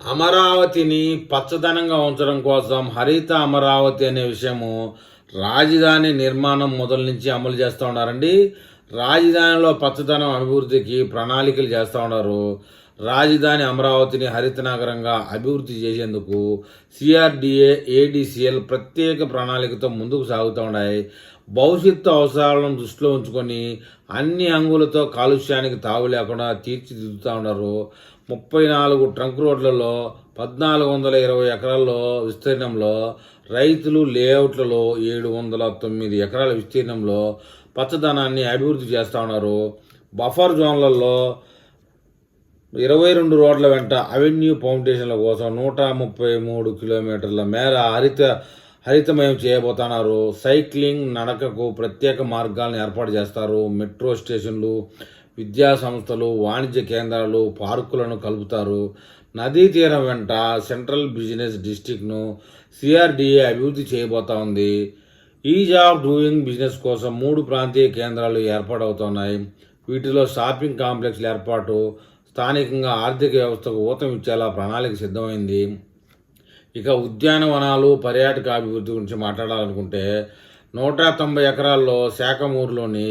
అమరావతిని పచ్చదనంగా ఉంచడం కోసం హరిత అమరావతి అనే విషయము రాజధాని నిర్మాణం మొదలు నుంచి అమలు చేస్తూ ఉన్నారండి. రాజధానిలో పచ్చదనం అభివృద్ధికి ప్రణాళికలు చేస్తూ ఉన్నారు. రాజధాని అమరావతిని హరిత నగరంగా అభివృద్ధి చేసేందుకు సిఆర్డిఏ ఏడిసిఎల్ ప్రత్యేక ప్రణాళికతో ముందుకు సాగుతూ ఉన్నాయి. భవిష్యత్తు అవసరాలను దృష్టిలో ఉంచుకొని అన్ని అంగులతో కాలుష్యానికి తావు లేకుండా తీర్చిదిద్దుతూ ఉన్నారు. ముప్పై నాలుగు ట్రంక్ రోడ్లలో పద్నాలుగు వందల ఇరవై ఎకరాల్లో విస్తీర్ణంలో రైతులు లేఅవుట్లలో ఏడు వందల తొమ్మిది ఎకరాల విస్తీర్ణంలో పచ్చదనాన్ని అభివృద్ధి చేస్తూ ఉన్నారు. బఫర్ జోన్లలో ఇరవై రెండు రోడ్ల వెంట అవెన్యూ ఫౌండేషన్ల కోసం నూట ముప్పై మూడు కిలోమీటర్ల మేర హరిత హరితమయం చేయబోతున్నారు. సైక్లింగ్ నడకకు ప్రత్యేక మార్గాలను ఏర్పాటు చేస్తారు. మెట్రో స్టేషన్లు విద్యా సంస్థలు వాణిజ్య కేంద్రాలు పార్కులను కలుపుతారు. నదీ తీరం వెంట సెంట్రల్ బిజినెస్ డిస్టిక్ను సిఆర్డిఏ అభివృద్ధి చేయబోతా ఉంది. ఈజ్ ఆఫ్ డూయింగ్ బిజినెస్ కోసం మూడు ప్రాంతీయ కేంద్రాలు ఏర్పాటవుతున్నాయి. వీటిలో షాపింగ్ కాంప్లెక్స్ల ఏర్పాటు స్థానికంగా ఆర్థిక వ్యవస్థకు ఊతం ఇచ్చేలా ప్రణాళిక సిద్ధమైంది. ఇక ఉద్యానవనాలు పర్యాటక అభివృద్ధి గురించి మాట్లాడాలనుకుంటే నూట తొంభై ఎకరాల్లో శాఖమూరులోని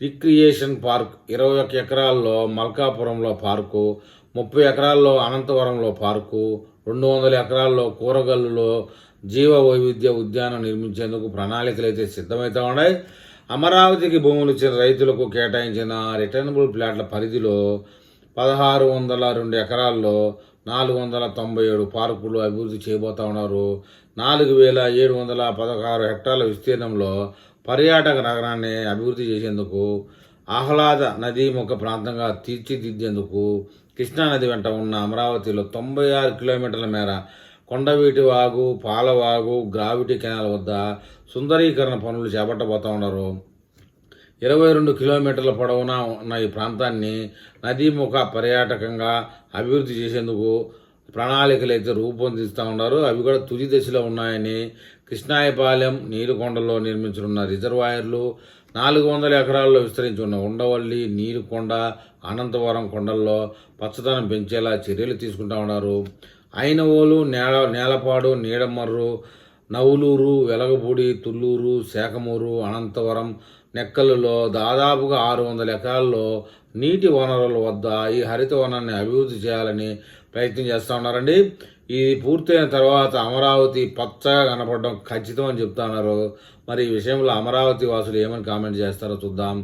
రిక్రియేషన్ పార్క్ ఇరవై ఒక ఎకరాల్లో మల్కాపురంలో పార్కు ముప్పై ఎకరాల్లో అనంతవరంలో పార్కు రెండు వందల ఎకరాల్లో కూరగల్లులో జీవ వైవిధ్య ఉద్యానం నిర్మించేందుకు ప్రణాళికలు అయితే సిద్ధమవుతా ఉన్నాయి. అమరావతికి భూములు ఇచ్చిన రైతులకు కేటాయించిన రిటర్నబుల్ ప్లాట్ల పరిధిలో పదహారు వందల రెండు ఎకరాల్లో నాలుగు వందల తొంభై ఏడు పార్కులు అభివృద్ధి చేయబోతా ఉన్నారు. నాలుగు వేల ఏడు వందల పదహారు హెక్టార్ల విస్తీర్ణంలో పర్యాటక నగరాన్ని అభివృద్ధి చేసేందుకు ఆహ్లాద నదీముఖ ప్రాంతంగా తీర్చిదిద్దేందుకు కృష్ణానది వెంట ఉన్న అమరావతిలో తొంభై ఆరు కిలోమీటర్ల మేర కొండవీటి వాగు పాలవాగు గ్రావిటీ కెనాల్ వద్ద సుందరీకరణ పనులు చేపట్టబోతా ఉన్నారు. ఇరవై రెండు కిలోమీటర్ల పొడవునా ఉన్న ఈ ప్రాంతాన్ని నదీముఖ పర్యాటకంగా అభివృద్ధి చేసేందుకు ప్రణాళికలు అయితే రూపొందిస్తూ ఉన్నారు. అవి కూడా తుది దశలో ఉన్నాయని కృష్ణాయపాలెం నీరుకొండలో నిర్మించనున్న రిజర్వాయర్లు నాలుగు వందల ఎకరాల్లో విస్తరించి ఉన్న ఉండవల్లి నీరుకొండ అనంతవరం కొండల్లో పచ్చదనం పెంచేలా చర్యలు తీసుకుంటా ఉన్నారు. ఐనవోలు నేల నేలపాడు నీడమర్రు నవులూరు వెలగపూడి తుళ్ళూరు శాఖమూరు అనంతవరం నెక్కలలో దాదాపుగా ఆరు వందల ఎకరాల్లో నీటి వనరుల వద్ద ఈ హరిత వనాన్ని అభివృద్ధి చేయాలని ప్రయత్నం చేస్తూ ఉన్నారండి. ఇది పూర్తయిన తర్వాత అమరావతి పచ్చగా కనపడడం ఖచ్చితం అని చెప్తా ఉన్నారు. మరి ఈ విషయంలో అమరావతి వాసులు ఏమని కామెంట్ చేస్తారో చూద్దాం.